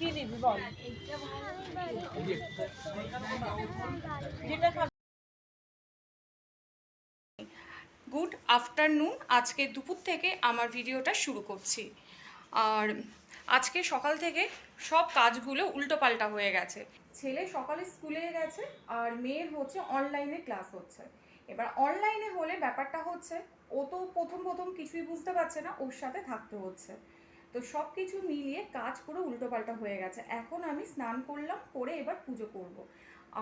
কি নিবি বল। Good afternoon, আজকে দুপুর থেকে আমার ভিডিওটা শুরু করছি। আর আজকে সকাল থেকে সব কাজগুলো উল্টোপাল্টা হয়ে গেছে। ছেলে সকালে স্কুলে গেছে, আর মেয়ের হচ্ছে অনলাইনে ক্লাস হচ্ছে। এবার অনলাইনে হলে ব্যাপারটা হচ্ছে, ও তো প্রথম প্রথম কিছুই বুঝতে পারছে না, ওর সাথে থাকতে হচ্ছে। তো সব কিছু মিলিয়ে কাজ পুরো উল্টোপাল্টা হয়ে গেছে। এখন আমি স্নান করলাম, করে এবার পুজো করব।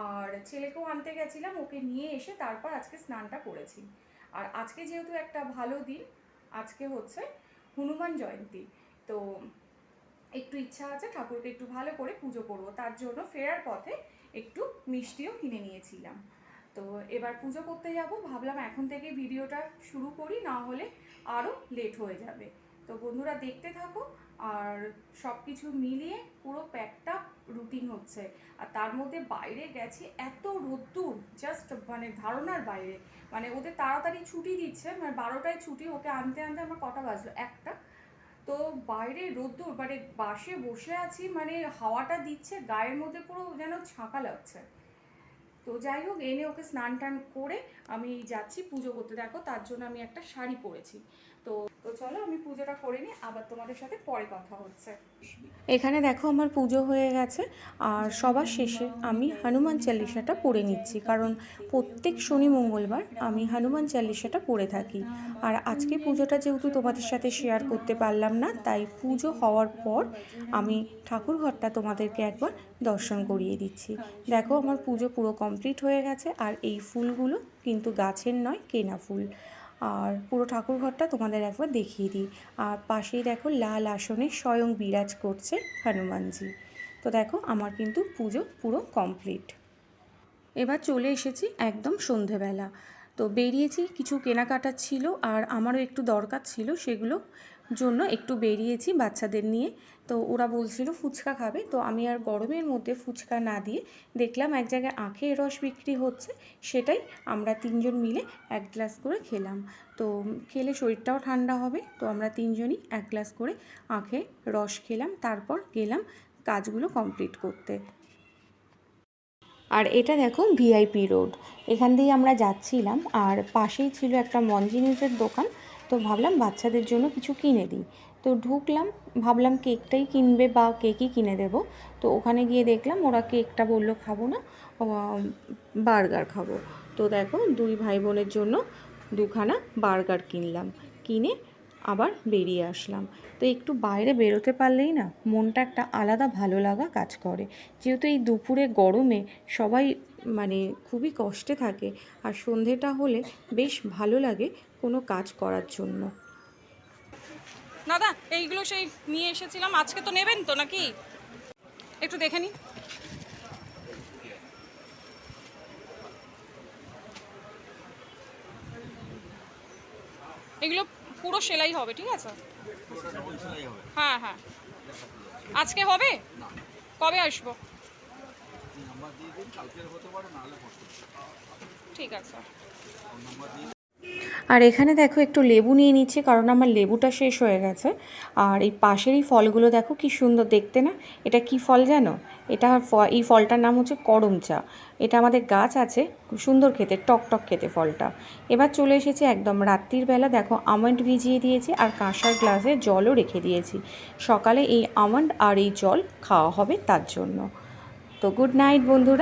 আর ছেলেকেও আনতে গেছিলাম, ওকে নিয়ে এসে তারপর আজকে স্নানটা করেছি। আর আজকে যেহেতু একটা ভালো দিন, আজকে হচ্ছে হনুমান জয়ন্তী। তো একটু ইচ্ছা আছে ঠাকুরকে একটু ভালো করে পুজো করব। তার জন্য ফেরার পথে একটু মিষ্টিও কিনে নিয়েছিলাম। তো এবার পুজো করতে যাব। ভাবলাম এখন থেকে ভিডিওটা শুরু করি, না হলে আরও লেট হয়ে যাবে। তো বন্ধুরা দেখতে থাকো, আর সব কিছু মিলিয়ে পুরো প্যাকটা রুটিন হচ্ছে। আর তার মধ্যে বাইরে গেছি, এত রোদ্দুর জাস্ট মানে ধারণার বাইরে। মানে ওদের তাড়াতাড়ি ছুটি দিচ্ছে মানে বারোটায় ছুটি, ওকে আনতে আনতে আমার কটা বাজলো? একটা। তো বাইরে রোদ্দুর মানে বাসে বসে আছি মানে হাওয়াটা দিচ্ছে, গায়ের মধ্যে পুরো যেন ছাঁকা লাগছে। তো যাই হোক, এনে ওকে স্নান টান করে আমি যাচ্ছি পুজো করতে। দেখো, তার জন্য আমি একটা শাড়ি পরেছি। তো তো চলো, আমি পুজোটা করে নিই, আবার তোমাদের সাথে পরে কথা হচ্ছে। এখানে দেখো আমার পুজো হয়ে গেছে, আর সবার শেষে আমি হনুমান চালিসাটা পড়ে নিচ্ছি, কারণ প্রত্যেক শনি মঙ্গলবার আমি হনুমান চালিসাটা পড়ে থাকি। আর আজকে পুজোটা যেহেতু তোমাদের সাথে শেয়ার করতে পারলাম না, তাই পুজো হওয়ার পর আমি ঠাকুর ঘরটা তোমাদেরকে একবার দর্শন করিয়ে দিচ্ছি। দেখো, আমার পুজো পুরো কমপ্লিট হয়ে গেছে, আর এই ফুলগুলো কিন্তু গাছের নয়, কেনা ফুল। আর পুরো ঠাকুরঘরটা তোমাদের একবার দেখিয়ে দিই। আর পাশেই দেখো লাল আসনে স্বয়ং বিরাজ করছে হনুমানজি। তো দেখো আমার কিন্তু পুজো পুরো কমপ্লিট। এবার চলে এসেছি একদম সন্ধেবেলা। তো বেরিয়েছি, কিছু কেনাকাটা ছিল আর আমারও একটু দরকার ছিল সেগুলো জন্য একটু বেরিয়েছি বাচ্চাদের নিয়ে। তো ওরা বলছিল ফুচকা খাবে। তো আমি আর গরমের মধ্যে ফুচকা না দিয়ে দেখলাম এক জায়গায় আখের রস বিক্রি হচ্ছে। সেটাই আমরা তিনজন মিলে এক গ্লাস করে খেলাম। তো খেলে শরীরটাও ঠান্ডা হবে। তো আমরা তিনজনই এক গ্লাস করে আখে রস খেলাম। তারপর গেলাম কাজগুলো কমপ্লিট করতে। আর এটা দেখো ভিআইপি রোড। এখান দিয়ে আমরা যাচ্ছিলাম। আর পাশেই ছিল একটা মন জিনিসের দোকান। তো ভাবলাম বাচ্চাদের জন্য কিছু কিনে দিই। তো ঢুকলাম, ভাবলাম কেকটাই কিনবে বা কেকই কিনে দেব। তো ওখানে গিয়ে দেখলাম ওরা কেকটা বলল, খাব না বার্গার খাব। তো দেখো দুই ভাই বোনের জন্য দুখানা বার্গার কিনলাম। কিনে আবার বেরিয়ে আসলাম। তো একটু বাইরে বেরোতে পারলেই না মনটা একটা আলাদা ভালো লাগা কাজ করে। যেহেতু এই দুপুরে গরমে সবাই মানে খুবই কষ্টে থাকে, আর সন্ধেটা হলে বেশ ভালো লাগে কোনো কাজ করার জন্য। দাদা, এইগুলো সেই নিয়ে এসেছিলাম, আজকে তো নেবেন তো নাকি? একটু দেখে নিন। এগুলো পুরো সেলাই হবে ঠিক আছে? হ্যাঁ হ্যাঁ। আজকে হবে? কবে আসব? ঠিক আছে। আর এখানে দেখো একটু লেবু নিয়ে নিচ্ছি, কারণ আমার লেবুটা শেষ হয়ে গেছে। আর এই পাশেরই ফলগুলো দেখো কি সুন্দর দেখতে না? এটা কি ফল জানো? এটা এই ফলটার নাম হচ্ছে করম চা। এটা আমাদের গাছ আছে সুন্দর খেতে, টক টক খেতে ফলটা। এবার চলে এসেছি একদম রাত্রির বেলা, দেখো আমন্ড ভিজিয়ে দিয়েছি আর কাঁসার গ্লাসে জলও রেখে দিয়েছি। সকালে এই আমন্ড আর এই জল খাওয়া হবে তার জন্য। তো গুড নাইট বন্ধুরা।